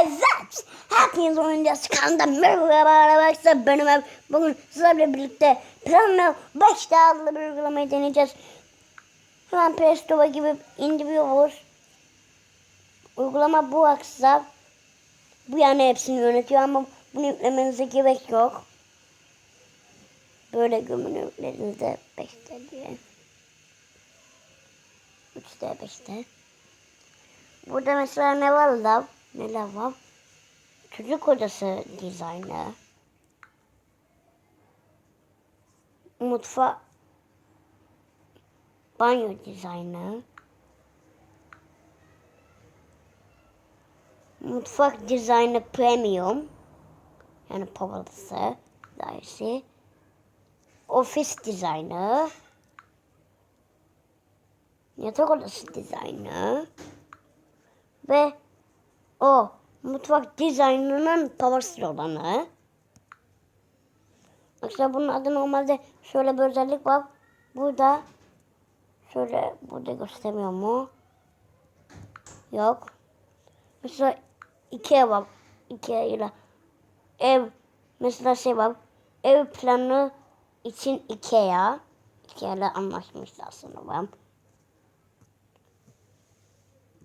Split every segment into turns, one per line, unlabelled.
Evet. Hepiniz oyuncağız kanalında merhaba. Benim ev. Bugün sizlerle birlikte Planmail 5 adlı bir uygulamayı deneyeceğiz. Hemen Play Store'a gibi indiriyoruz. Uygulama bu aksa. Bu yani hepsini yönetiyor ama bunu yüklemenize gerek yok. Böyle gömülürlerinizde 5'te diye. 3'te 5'te. Burada mesela ne var lav? Neler var? Çocuk odası dizaynı. Mutfa banyo dizaynı. Mutfak dizaynı premium. Yani pahalısı. Dairesi. Ofis dizaynı. Yatak odası dizaynı. Ve o mutfak dizaynının powersız olanı. Arkadaşlar bunun adı normalde şöyle bir özellik var. Burada şöyle burada göstermiyor mu? Yok. Mesela Ikea var. Ikea ile ev mesela şey var. Ev planı için Ikea. Ikea ile anlaşmışlar sanırım.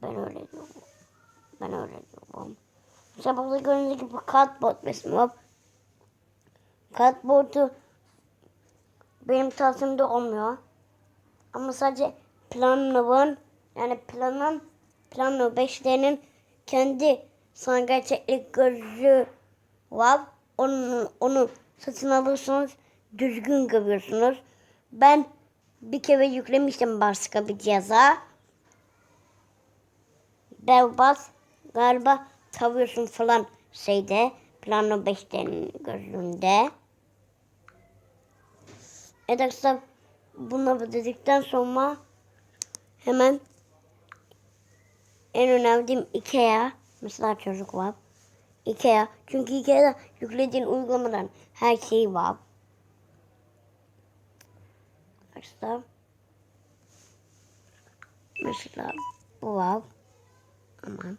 Ben öyle diyorum. Ben öyle diyorum. Mesela burada gördüğünüz gibi cardboard resmi var. Cardboard'u benim tarzımda olmuyor. Ama sadece planların yani planın planlı 5'lerinin kendi sana gerçeklik gözü var. Onu, onu satın alırsanız düzgün görüyorsunuz. Ben bir kere yüklemiştim başka bir cihaza. Berbat galiba tavuyorsun falan şeyde plano 5'lerin gözünde. Evet arkadaşlar bunları dedikten sonra hemen en önemli Ikea mesela çocuk var. Ikea çünkü Ikea'da yüklediğin uygulamadan her şey var. Arkadaşlar mesela bu var. Aman.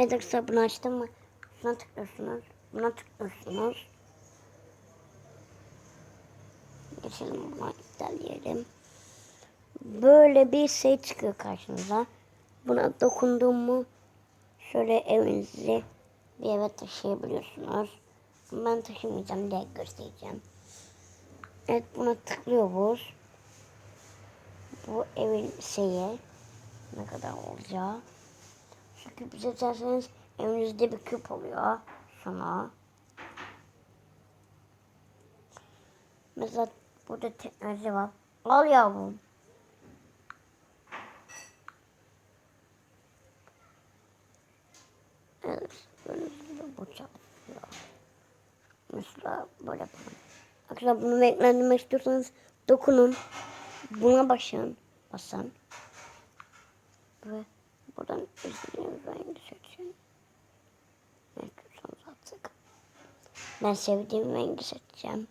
Evet arkadaşlar bunu açtım mı? Buna tıklıyorsunuz. Buna tıklıyorsunuz. Geçelim buna iptalleyelim. Böyle bir şey çıkıyor karşınıza. Buna dokunduğum mu şöyle evinizi bir eve taşıyabiliyorsunuz. Ben taşımayacağım diye göstereceğim. Evet buna tıklıyoruz. Bu evin şeyi ne kadar olacağı. Şu küpü seçerseniz evinizde bir küp oluyor. Şuna. Mesela burada teknoloji var. Al yavrum. Bu. Mesela böyle yapalım. Arkadaşlar bunu renklendirmek istiyorsanız dokunun. Buna basın. Basın. Ve buradan istediğiniz rengi seçin. Ne istiyorsanız artık. Ben sevdiğim rengi seçeceğim.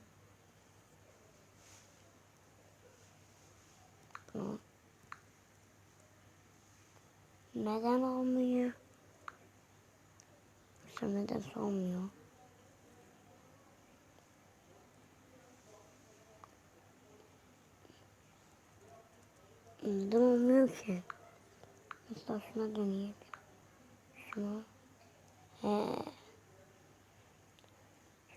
Neden olmuyor? Mesela neden olmuyor? Neden olmuyor ki? Mesela şuna döneyim. Şuna. He.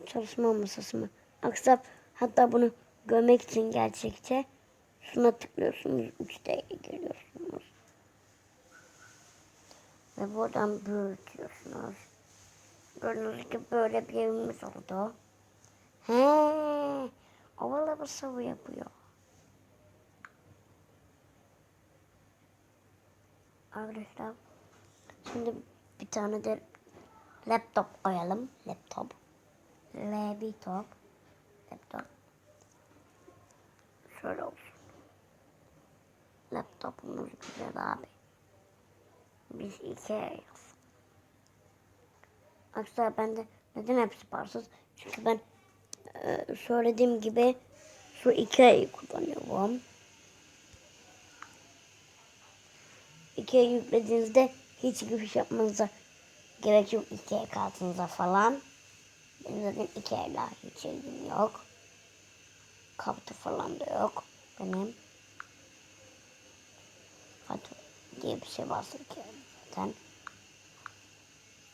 Çalışma masası mı? Aksap hatta bunu görmek için gerçekçe şuna tıklıyorsunuz. Üçte geliyorsunuz. Ve buradan büyütüyorsunuz. Gördüğünüz gibi böyle bir evimiz oldu. He. Ovalı bir sıvı yapıyor. Arkadaşlar şimdi bir tane de laptop koyalım. Laptop. Laptop. Laptop. Şöyle olsun. Laptopumuz güzel abi. Biz iki ayız. Arkadaşlar ben de neden hepsi parsız? Çünkü ben e, söylediğim gibi şu iki ayı kullanıyorum. Ikea'ya yüklediğinizde hiç giriş yapmanıza gerek yok Ikea kartınıza falan. Benim zaten Ikea'yla hiç ilgim yok. Kartı falan da yok benim. Fatura diye bir şey varsa Ikea zaten.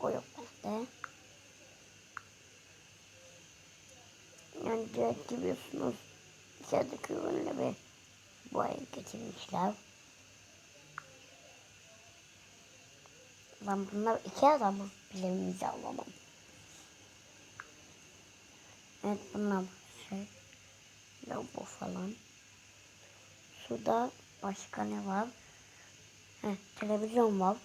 O yok bende. Yani direkt giriyorsunuz. İçerideki ürünleri bu ay getirmişler. Ben bunlar iki adamı bilemimizi alamam. Evet bunlar şey. Lobo falan. Suda başka ne var? Heh, televizyon var.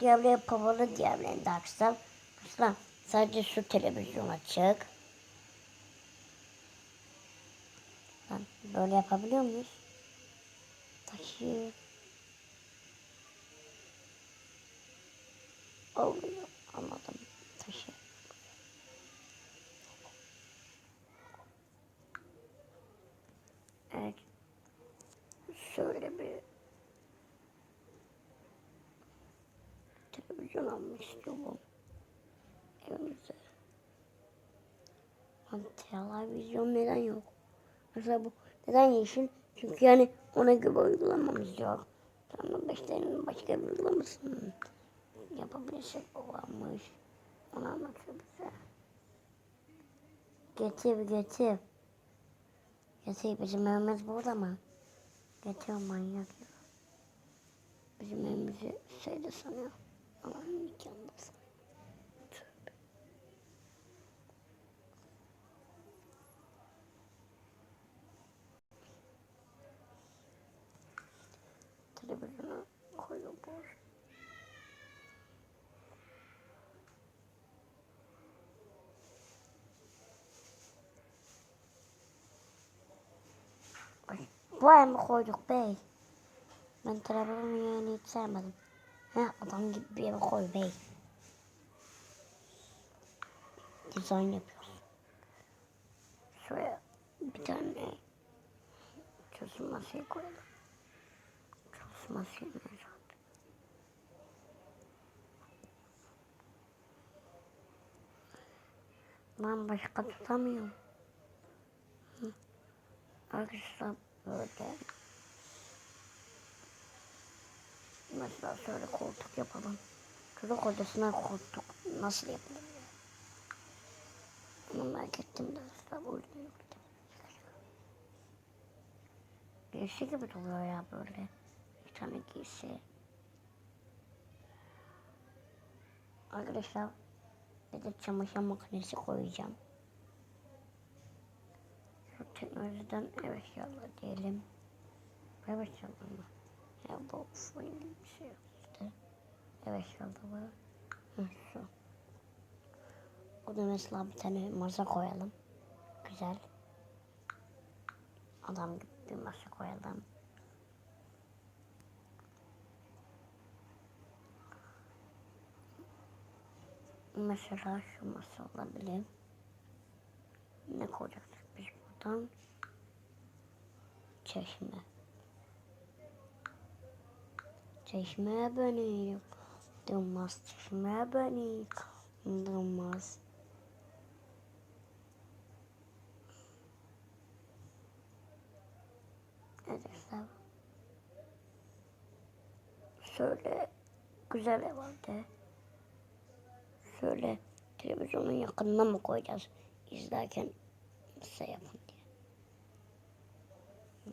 Diğerleri kapalı diğerlerinde açsam. Mesela sadece şu televizyon açık. Lan böyle yapabiliyor muyuz? Taşı. Oluyor. Anladım. Taşı. Evet. Şöyle bir televizyon almak istiyorum. Evimize. Lan televizyon neden yok? Mesela bu neden yeşil? Çünkü yani ona göre uygulamamız yok. Tamam beşlerin başka bir uygulamasını yapabilirsek o varmış. Onu anlatıyor bize. Getir getir. Getir bizim evimiz burada mı? Getir manyak ya. Bizim evimizi şeyde sanıyor. Ama mükemmel sanıyor. Televizyona koyuyor boş. Ay, Buraya mı koyduk bey? Ben televizyonun yerini hiç sevmedim. Heh, adam gibi bir yere koy bey. Dizayn yapıyoruz. Şuraya bir tane çözüm masayı koyalım. Çözüm masayı nerede? Ben başka tutamıyorum. Arkadaşlar böyle. Mesela şöyle koltuk yapalım. Çocuk odasına koltuk nasıl yapılır? ya? Bunu merak ettim de aslında bu yüzden yoktu. Giysi gibi duruyor ya böyle. Bir tane giysi. Arkadaşlar bir de çamaşır makinesi koyacağım. Şu teknolojiden ev eşyaları diyelim. Ev eşyaları mı? Ya bu gibi bir şey yok işte. Ev eşyaları var. Hı, şu. O da mesela bir tane masa koyalım. Güzel. Adam gibi bir masa koyalım. Mesela şu masa olabilir. Ne koyacaktık buradan? Çeşme. Çeşmeye benim. Durmaz çeşmeye benim. Durmaz. Arkadaşlar. Şöyle güzel ev vardı. Şöyle televizyonun yakınına mı koyacağız? İzlerken nasıl yapın diye. Hı.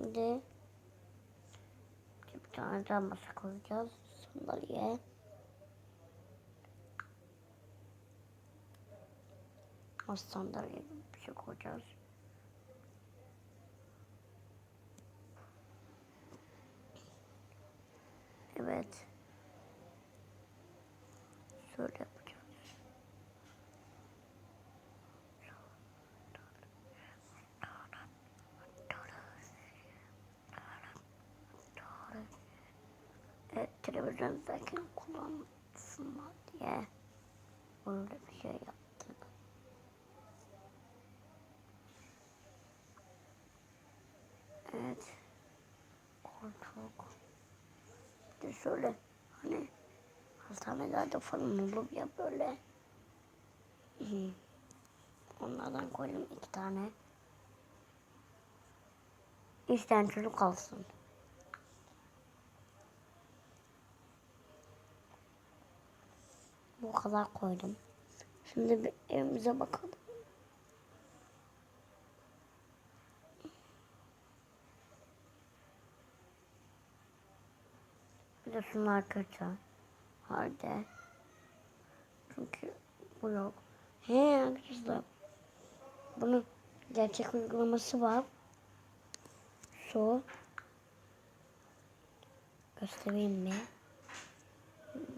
Şimdi bir tane daha masa koyacağız. Sandalye. Masa sandalye bir şey koyacağız. Evet. Şöyle televizyon izlerken kullansınlar diye öyle bir şey yaptık. Evet. Koltuk. Bir de şöyle hani hastanelerde falan olur ya böyle. Hmm. Onlardan koydum iki tane. Üç tane çocuk kalsın. Bu kadar koydum. Şimdi evimize bakalım. Şunlar kötü. Halde. Çünkü bu yok. He arkadaşlar. Bunun gerçek uygulaması var. Şu. Göstereyim mi?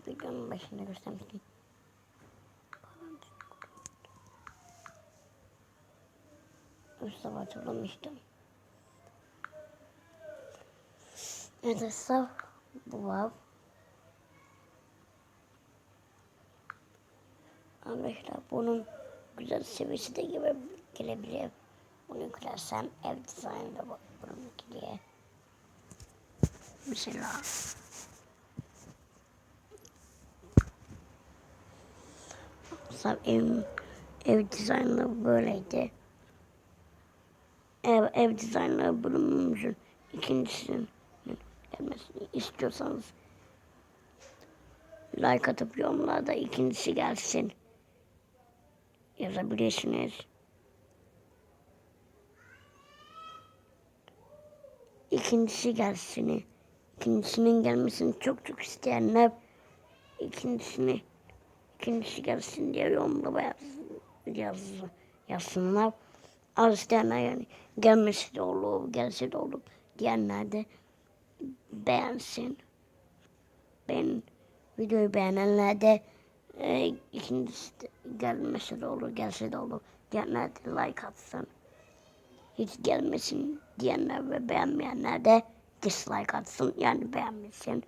Videonun başında göstermiştim. Mustafa hatırlamıştım. Evet arkadaşlar bu var. Arkadaşlar bunun güzel seviyesi de gibi gelebilir. Bunu yüklersem ev dizaynında bakıyorum ki diye. Mesela Mesela ev, ev dizaynı böyleydi. Ev, ev dizaynı bölümümüzün ikincisinin gelmesini istiyorsanız like atıp yorumlarda ikincisi gelsin yazabilirsiniz. İkincisi gelsin. İkincisinin gelmesini çok çok isteyenler ikincisini ikincisi gelsin diye yorumlara yaz, yaz, yazsınlar. Az isteyenler yani gelmesi de olur, gelse de olur diyenler de beğensin. Ben videoyu beğenenler de e, ikincisi de gelmesi de olur, gelse de olur diyenler de like atsın. Hiç gelmesin diyenler ve beğenmeyenler de dislike atsın yani beğenmesin.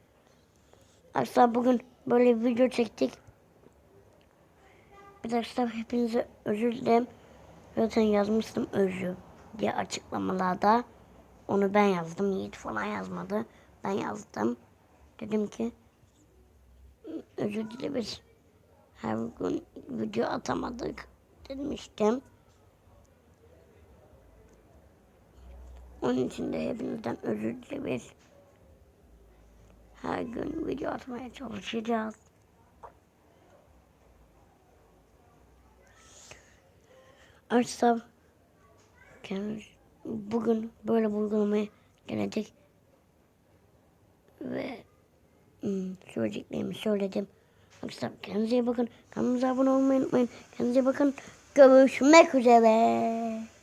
Arkadaşlar bugün böyle bir video çektik. Arkadaşlar hepinize özür dilerim. Zaten yazmıştım özür diye açıklamalarda. Onu ben yazdım. Yiğit falan yazmadı. Ben yazdım. Dedim ki özür dileriz. Her gün video atamadık demiştim. Onun için de hepinizden özür dileriz. Her gün video atmaya çalışacağız. Arkadaşlar kendimiz bugün böyle bir uygulamaya gelecek ve hmm, söyleyeceklerimi söyledim. Arkadaşlar kendinize iyi bakın. Kanalımıza abone olmayı unutmayın. Kendinize bakın. Görüşmek üzere.